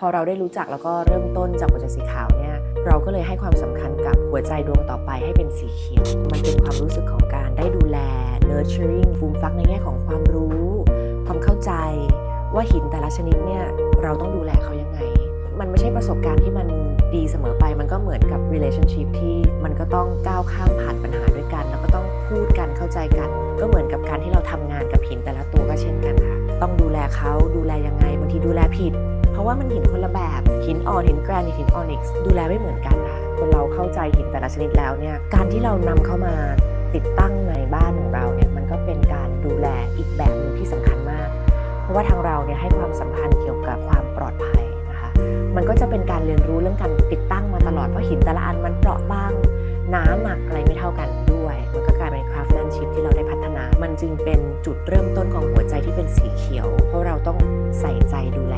พอเราได้รู้จักแล้วก็เริ่มต้นจากหัวใจสีขาวเนี่ยเราก็เลยให้ความสำคัญกับหัวใจดวงต่อไปให้เป็นสีเขียว มันเป็นความรู้สึกของการได้ดูแล nurturing ฟูมฟักในแง่ของความรู้ ความเข้าใจ ว่าหินแต่ละชนิดเนี่ยเราต้องดูแลเขายังไง มันไม่ใช่ประสบการณ์ที่มันดีเสมอไป มันก็เหมือนกับ relationship ที่มันก็ต้องก้าวข้ามผ่านปัญหาด้วยกัน แล้วก็ต้องพูดกันเข้าใจกัน ก็เหมือนกับการที่เราทำงานกับหินแต่ละตัวก็เช่นกันค่ะ ต้องดูแลเขาดูแลยังไงบางทีดูแลผิด เพราะว่ามันหินคนละแบบ หินอ่อนหินแกรนหินออนิกซ์ดูแลไม่เหมือนกันค่ะคนเราเข้าใจหินแต่ละชนิดแล้วเนี่ยการที่เรานำเข้ามาติดตั้งในบ้านของเราเนี่ยมันก็เป็นการดูแลอีกแบบหนึ่งที่สำคัญมาก เพราะว่าทางเราเนี่ยให้ความสำคัญเกี่ยวกับความปลอดภัยนะคะมันก็จะเป็นการเรียนรู้เรื่องการติดตั้งมาตลอดเพราะหินแต่ละอันมันเปราะบางหนาหนักอะไรไม่เท่ากันด้วย มันก็กลายเป็น craftsmanship ที่เราได้พัฒนา มันจึงเป็นจุดเริ่มต้นของหัวใจที่เป็นสีเขียว เพราะเราต้องใส่ใจดูแล